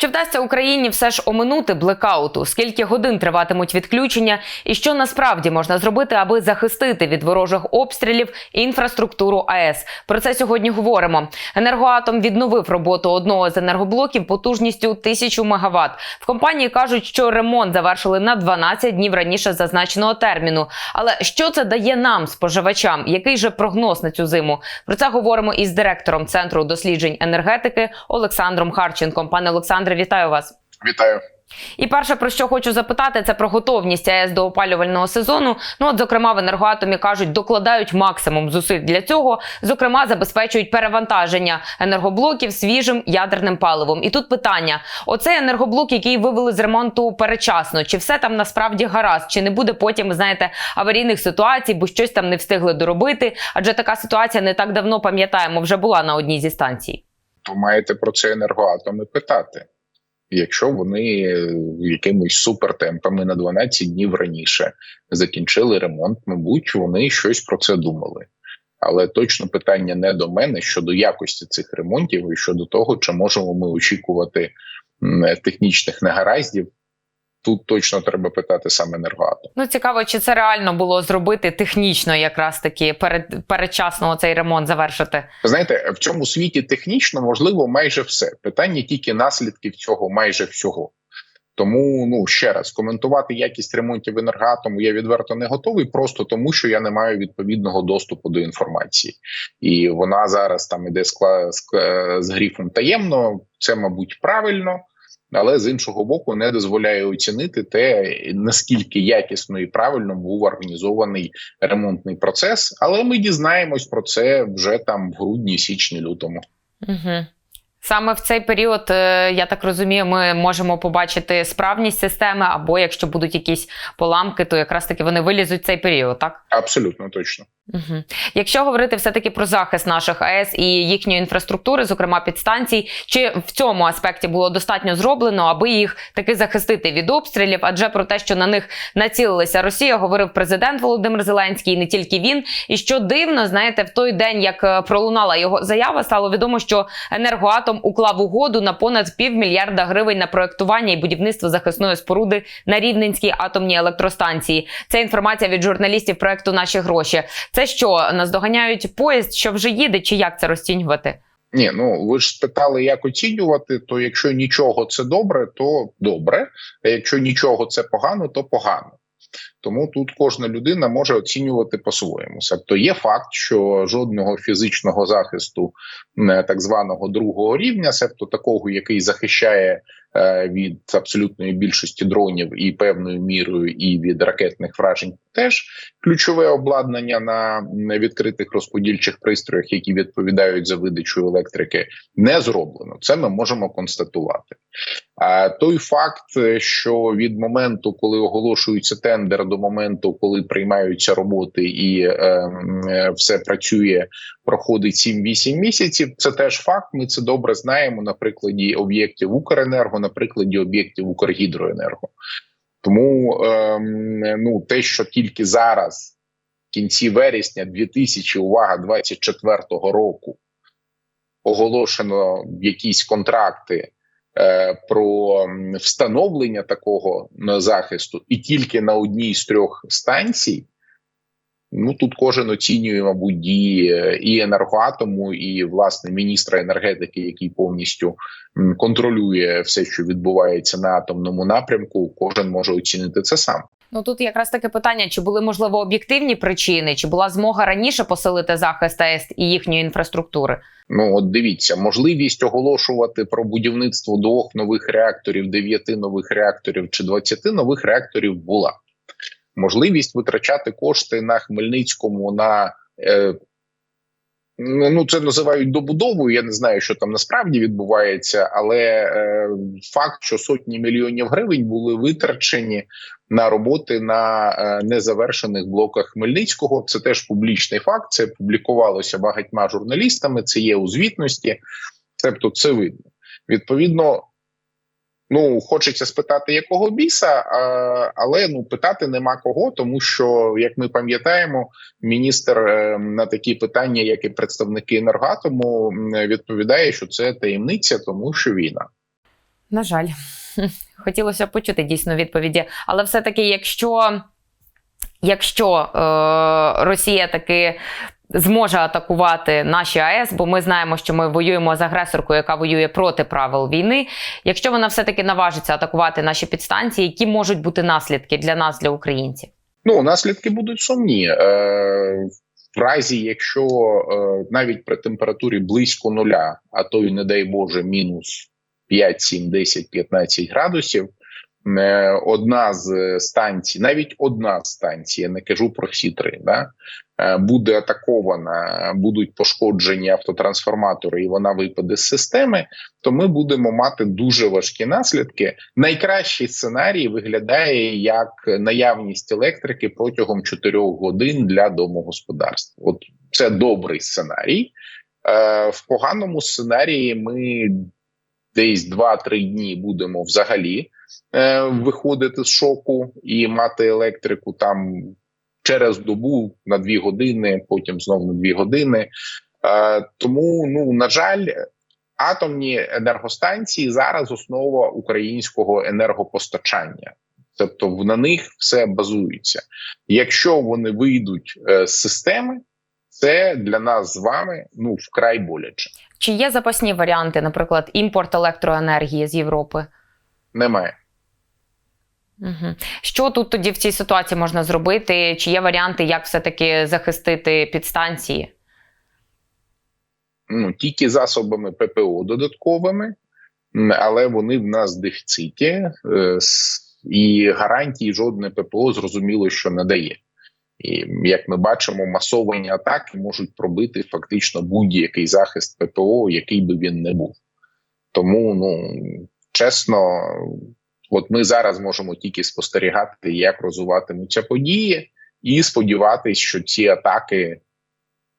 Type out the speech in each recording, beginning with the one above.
Чи вдасться Україні все ж оминути блекауту? Скільки годин триватимуть відключення, і що насправді можна зробити, аби захистити від ворожих обстрілів інфраструктуру АЕС? Про це сьогодні говоримо. Енергоатом відновив роботу одного з енергоблоків потужністю 1000 МВт. В компанії кажуть, що ремонт завершили на 12 днів раніше зазначеного терміну. Але що це дає нам, споживачам? Який же прогноз на цю зиму? Про це говоримо із директором центру досліджень енергетики Олександром Харченком. Пане Олександре, вітаю вас. Вітаю. І перше, про що хочу запитати, це про готовність АЕС до опалювального сезону. Ну, от, зокрема, в енергоатомі кажуть, докладають максимум зусиль для цього. Зокрема, забезпечують перевантаження енергоблоків свіжим ядерним паливом. І тут питання: оцей енергоблок, який вивели з ремонту перечасно, чи все там насправді гаразд, чи не буде потім, знаєте, аварійних ситуацій, бо щось там не встигли доробити? Адже така ситуація не так давно пам'ятаємо, вже була на одній зі станцій. То маєте про це енергоатоми питати. Якщо вони е, якимись супертемпами на 12 днів раніше закінчили ремонт, мабуть, вони щось про це думали. Але точно питання не до мене щодо якості цих ремонтів і щодо того, чи можемо ми очікувати технічних негараздів. Тут точно треба питати саме енергоатом. Ну цікаво, чи це реально було зробити технічно, якраз таки перед передчасно цей ремонт завершити. Знаєте, в цьому світі технічно можливо майже все. Питання тільки наслідків цього майже всього. Тому ну ще раз коментувати якість ремонтів енергоатому я відверто не готовий, просто тому що я не маю відповідного доступу до інформації, і вона зараз там іде скла з, з гріфом таємно. Це мабуть правильно, але з іншого боку не дозволяє оцінити те, наскільки якісно і правильно був організований ремонтний процес. Але ми дізнаємось про це вже там в грудні, січні, лютому. Угу. Саме в цей період, е, я так розумію, ми можемо побачити справність системи, або якщо будуть якісь поламки, то якраз таки вони вилізуть в цей період, так? Абсолютно точно. Угу. Якщо говорити все-таки про захист наших АЕС і їхньої інфраструктури, зокрема підстанцій, чи в цьому аспекті було достатньо зроблено, аби їх таки захистити від обстрілів? Адже про те, що на них націлилася Росія, говорив президент Володимир Зеленський, і не тільки він. І що дивно, знаєте, в той день, як е, пролунала його заява, стало відомо, що енергоатом уклав угоду на понад півмільярда гривень на проектування і будівництво захисної споруди на Рівненській атомній електростанції. Це інформація від журналістів проекту Наші гроші. Це що наздоганяють поїзд, що вже їде, чи як це розцінювати? Ні, ну ви ж спитали, як оцінювати. То якщо нічого це добре, то добре. А якщо нічого це погано, то погано. Тому тут кожна людина може оцінювати по-своєму. Тобто є факт, що жодного фізичного захисту е, так званого другого рівня, себто такого, який захищає від абсолютної більшості дронів і певною мірою, і від ракетних вражень, теж ключове обладнання на відкритих розподільчих пристроях, які відповідають за видачу електрики, не зроблено. Це ми можемо констатувати. А той факт, що від моменту, коли оголошується тендер, до моменту, коли приймаються роботи, і е, е, все працює, проходить 7-8 місяців. Це теж факт. Ми це добре знаємо на прикладі об'єктів Укренерго, на прикладі об'єктів Укргідроенерго. Тому е, ну те, що тільки зараз, в кінці вересня, 2000, увага 24 року, оголошено якісь контракти. Про встановлення такого захисту і тільки на одній з трьох станцій. Ну тут кожен оцінює, мабуть, дії і енергоатому, і власне міністра енергетики, який повністю контролює все, що відбувається на атомному напрямку. Кожен може оцінити це сам. Ну тут якраз таке питання: чи були можливо об'єктивні причини, чи була змога раніше посилити захист АЕС і їхньої інфраструктури? Ну от дивіться, можливість оголошувати про будівництво двох нових реакторів, дев'яти нових реакторів чи двадцяти нових реакторів була можливість витрачати кошти на Хмельницькому на е, ну це називають добудовою. Я не знаю, що там насправді відбувається, але е, факт, що сотні мільйонів гривень були витрачені на роботи на е, незавершених блоках Хмельницького. Це теж публічний факт. Це публікувалося багатьма журналістами. Це є у звітності, тобто це видно. Відповідно, Ну, хочеться спитати, якого біса, але ну питати нема кого, тому що, як ми пам'ятаємо, міністр е, на такі питання, як і представники енергатому, відповідає, що це таємниця, тому що війна. На жаль, хотілося почути дійсно відповіді. Але все-таки, якщо, якщо е, Росія таки зможе атакувати наші АЕС, бо ми знаємо, що ми воюємо з агресоркою, яка воює проти правил війни. Якщо вона все-таки наважиться атакувати наші підстанції, які можуть бути наслідки для нас, для українців? Ну наслідки будуть сумні. Е, в разі, якщо е, навіть при температурі близько нуля, а то й не дай Боже, мінус 5, 7, 10, 15 градусів, одна з станцій, навіть одна станція, не кажу про всі три, да, е, буде атакована, будуть пошкоджені автотрансформатори, і вона випаде з системи, то ми будемо мати дуже важкі наслідки. Найкращий сценарій виглядає як наявність електрики протягом 4 годин для домогосподарства. От це добрий сценарій. Е, В поганому сценарії ми десь 2-3 дні будемо взагалі е, виходити з шоку і мати електрику там через добу на 2 години, потім знову на 2 години. Е, Тому, ну на жаль, атомні енергостанції зараз основа українського енергопостачання. Тобто на них все базується. Якщо вони вийдуть е, з системи, це для нас з вами ну вкрай боляче. Чи є запасні варіанти, наприклад, імпорт електроенергії з Європи? Немає. Угу. Що тут тоді в цій ситуації можна зробити? Чи є варіанти, як все-таки захистити підстанції? Ну тільки засобами ППО додатковими, але вони в нас в дефіциті, е, і гарантії жодне ППО зрозуміло, що не дає. І як ми бачимо, масовані атаки можуть пробити фактично будь-який захист ППО, який би він не був. Тому, ну чесно, от ми зараз можемо тільки спостерігати, як розвиватимуться події, і сподіватися, що ці атаки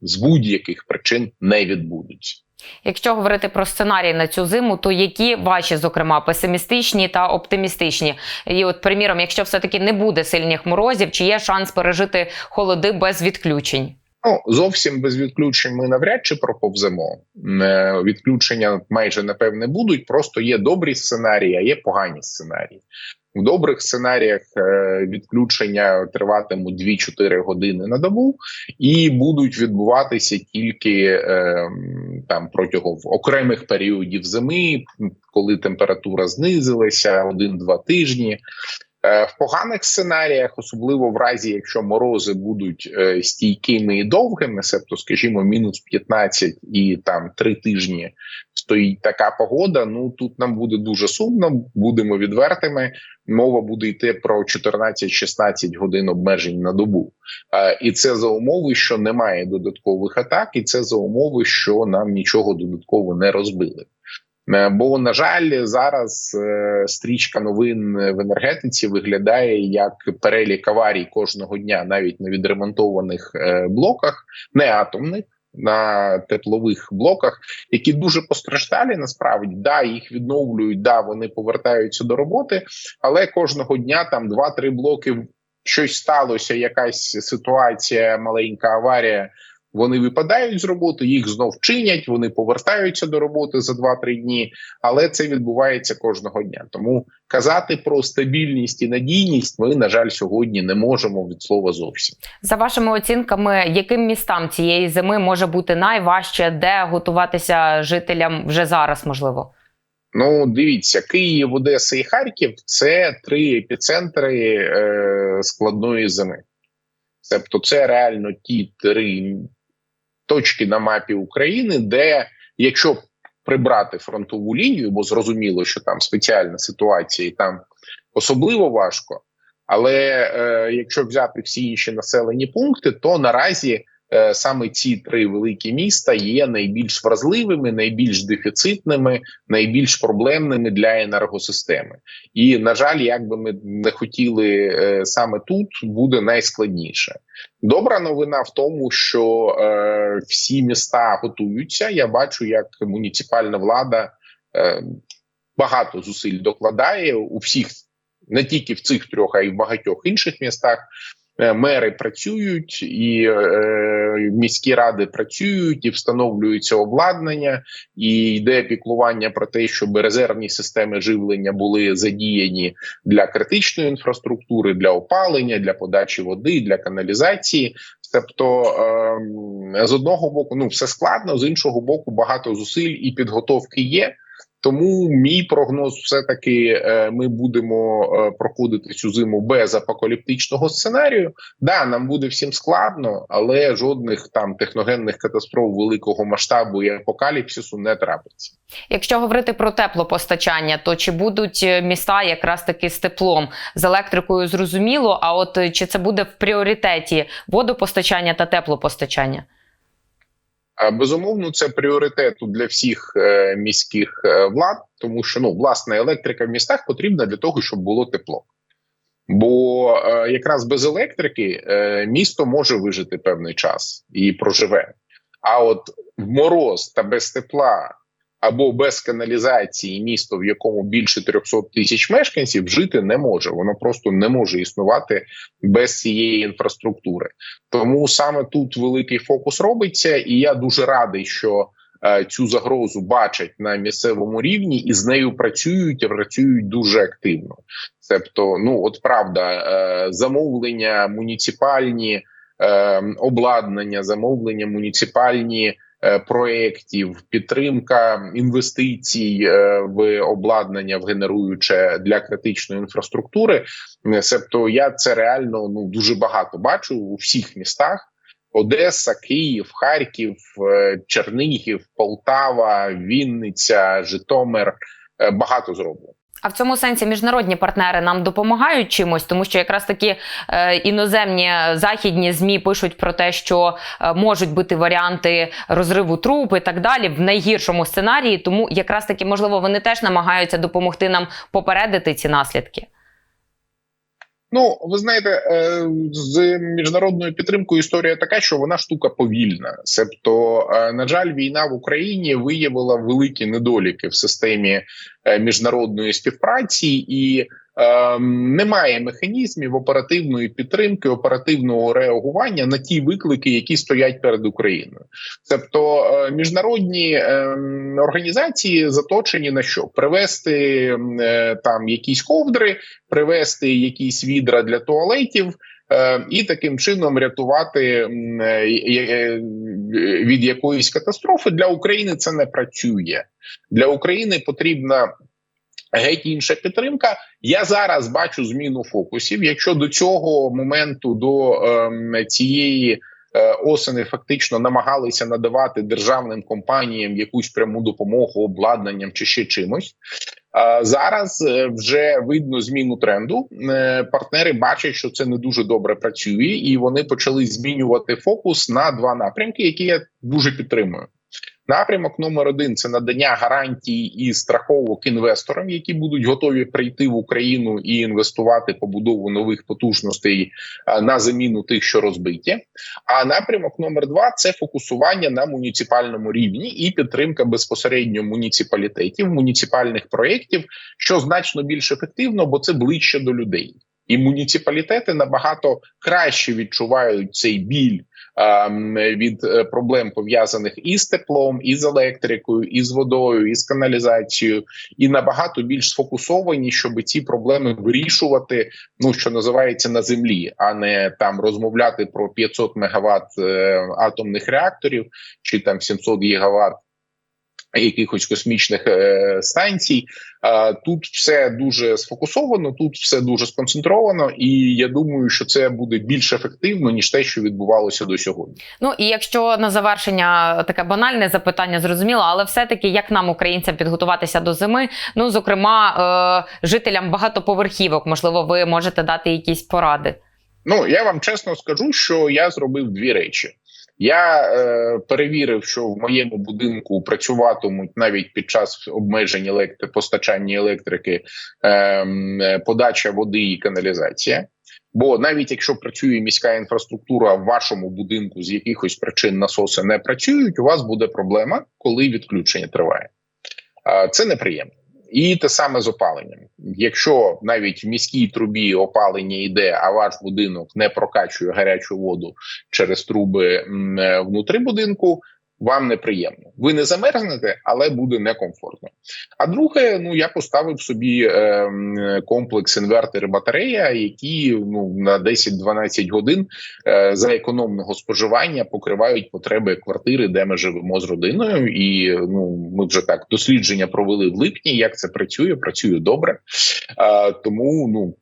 з будь-яких причин не відбудуться. Якщо говорити про сценарії на цю зиму, то які ваші, зокрема, песимістичні та оптимістичні? І, от, приміром, якщо все-таки не буде сильних морозів, чи є шанс пережити холоди без відключень? Ну зовсім без відключень ми навряд чи проповземо. Е, Відключення майже напевне будуть. Просто є добрі сценарії, а є погані сценарії. В добрих сценаріях е, відключення триватимуть 2-4 години на добу, і будуть відбуватися тільки е, там протягом окремих періодів зими, коли температура знизилася один-два тижні. Е, В поганих сценаріях, особливо в разі, якщо морози будуть е, стійкими і довгими, себто, скажімо, мінус 15 і там 3 тижні стоїть така погода. Ну тут нам буде дуже сумно, будемо відвертими. Мова буде йти про 14-16 годин обмежень на добу. Е, І це за умови, що немає додаткових атак, і це за умови, що нам нічого додатково не розбили. Е, Бо на жаль, зараз е, стрічка новин в енергетиці виглядає як перелік аварій кожного дня, навіть на відремонтованих е, блоках, не атомних. На теплових блоках, які дуже постраждалі, насправді да, їх відновлюють, да, вони повертаються до роботи, але кожного дня там 2-3 блоки щось сталося, якась ситуація, маленька аварія. Вони випадають з роботи, їх знов чинять, вони повертаються до роботи за 2-3 дні, але це відбувається кожного дня. Тому казати про стабільність і надійність ми, на жаль, сьогодні не можемо від слова зовсім. За вашими оцінками, яким містам цієї зими може бути найважче, де готуватися жителям вже зараз, можливо? Ну, дивіться, Київ, Одеса і Харків це три епіцентри е, складної зими. Тобто, це реально ті три точки на мапі України, де якщо прибрати фронтову лінію, бо зрозуміло, що там спеціальна ситуація, і там особливо важко. Але е, якщо взяти всі інші населені пункти, то наразі саме ці три великі міста є найбільш вразливими, найбільш дефіцитними, найбільш проблемними для енергосистеми. І на жаль, як би ми не хотіли е, саме тут, буде найскладніше. Добра новина в тому, що е, всі міста готуються. Я бачу, як муніципальна влада е, багато зусиль докладає у всіх, не тільки в цих трьох, а й в багатьох інших містах. Е, мери працюють, і е, міські ради працюють, і встановлюється обладнання, і йде піклування про те, щоб резервні системи живлення були задіяні для критичної інфраструктури, для опалення, для подачі води, для каналізації. Тобто е, з одного боку, ну все складно, з іншого боку, багато зусиль і підготовки є. Тому мій прогноз, все таки, е, ми будемо е, проходити цю зиму без апокаліптичного сценарію. Да, нам буде всім складно, але жодних там техногенних катастроф великого масштабу і апокаліпсису не трапиться. Якщо говорити про теплопостачання, то чи будуть е, міста якраз таки з теплом з електрикою зрозуміло? А от чи це буде в пріоритеті водопостачання та теплопостачання? А, Безумовно, це пріоритету для всіх е, міських е, влад, тому що ну власне електрика в містах потрібна для того, щоб було тепло. Бо е, якраз без електрики е, місто може вижити певний час і проживе. А от в мороз та без тепла або без каналізації місто, в якому більше 300 тисяч мешканців, жити не може. Воно просто не може існувати без цієї інфраструктури. Тому саме тут великий фокус робиться, і я дуже радий, що е, цю загрозу бачать на місцевому рівні і з нею працюють і працюють дуже активно. Тобто, ну от правда, е, замовлення муніципальні е, обладнання, замовлення муніципальні. Е, Проєктів, підтримка інвестицій е, в обладнання в генеруюче для критичної інфраструктури. Е, Себто я це реально ну дуже багато бачу у всіх містах: Одеса, Київ, Харків, Чернігів, Полтава, Вінниця, Житомир. Багато зроблено. А в цьому сенсі міжнародні партнери нам допомагають чимось, тому що якраз такі е, іноземні західні змі пишуть про те, що е, можуть бути варіанти розриву труп і так далі в найгіршому сценарії. Тому якраз таки можливо вони теж намагаються допомогти нам попередити ці наслідки. Ну, ви знаєте, е, з міжнародною підтримкою історія така, що вона штука повільна. Себто, е, на жаль, війна в Україні виявила великі недоліки в системі е, міжнародної співпраці і. Е, Немає механізмів оперативної підтримки, оперативного реагування на ті виклики, які стоять перед Україною. Тобто е, міжнародні е, організації заточені на що привести е, там якісь ковдри, привезти якісь відра для туалетів. е, І таким чином рятувати від якоїсь катастрофи для України це не працює. Для України потрібна геть інша підтримка. Я зараз бачу зміну фокусів. Якщо до цього моменту до ем, цієї е, осени фактично намагалися надавати державним компаніям якусь пряму допомогу обладнанням чи ще чимось. А Зараз е, вже видно зміну тренду. Е, Партнери бачать, що це не дуже добре працює, і вони почали змінювати фокус на два напрямки, які я дуже підтримую. Напрямок номер один це надання гарантій і страховок інвесторам, які будуть готові прийти в Україну і інвестувати побудову нових потужностей на заміну тих, що розбиті. А напрямок номер два це фокусування на муніципальному рівні і підтримка безпосередньо муніципалітетів, муніципальних проєктів, що значно більш ефективно, бо це ближче до людей. І муніципалітети набагато краще відчувають цей біль від е, проблем пов'язаних із теплом, із електрикою, із водою, із каналізацією, і набагато більш сфокусовані, щоб ці проблеми вирішувати, ну що називається на землі, а не там розмовляти про 500 мегаватт е, атомних реакторів чи там 700 гігаватт якихось космічних е, станцій. Е, тут все дуже сфокусовано, тут все дуже сконцентровано, і я думаю, що це буде більш ефективно ніж те, що відбувалося до сьогодні. Ну і якщо на завершення таке банальне запитання, зрозуміло, але все-таки як нам, українцям, підготуватися до зими? Ну, зокрема, е, жителям багатоповерхівок, можливо, ви можете дати якісь поради. Ну я вам чесно скажу, що я зробив дві речі. Я е, перевірив, що в моєму будинку працюватимуть навіть під час обмежень електри... постачання електрики, е, подача води і каналізація. Бо навіть якщо працює міська інфраструктура в вашому будинку з якихось причин насоси не працюють, у вас буде проблема, коли відключення триває. Е, це неприємно. І те саме з опаленням. Якщо навіть в міській трубі опалення йде, а ваш будинок не прокачує гарячу воду через труби внутри будинку, вам неприємно. Ви не замерзнете, але буде некомфортно. А друге, ну я поставив собі е, комплекс інвертори батарея, які ну на 10-12 годин е, за економного споживання покривають потреби квартири, де ми живемо з родиною. І ну ми вже так дослідження провели в липні. Як це працює? Працює добре. Е, тому ну.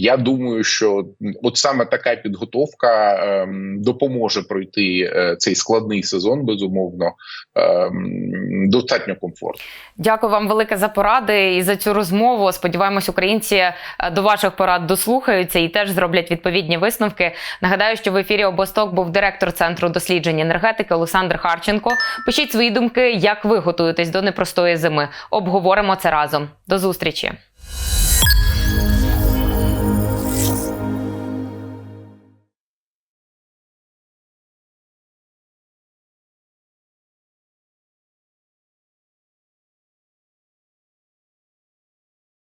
Я думаю, що от саме така підготовка ем, допоможе пройти е, цей складний сезон, безумовно, ем, достатньо комфортно. Дякую вам велике за поради і за цю розмову. Сподіваємось, українці е, до ваших порад дослухаються і теж зроблять відповідні висновки. Нагадаю, що в ефірі обосток був директор центру досліджень енергетики Олександр Харченко. Пишіть свої думки, як ви готуєтесь до непростої зими. Обговоримо це разом. До зустрічі.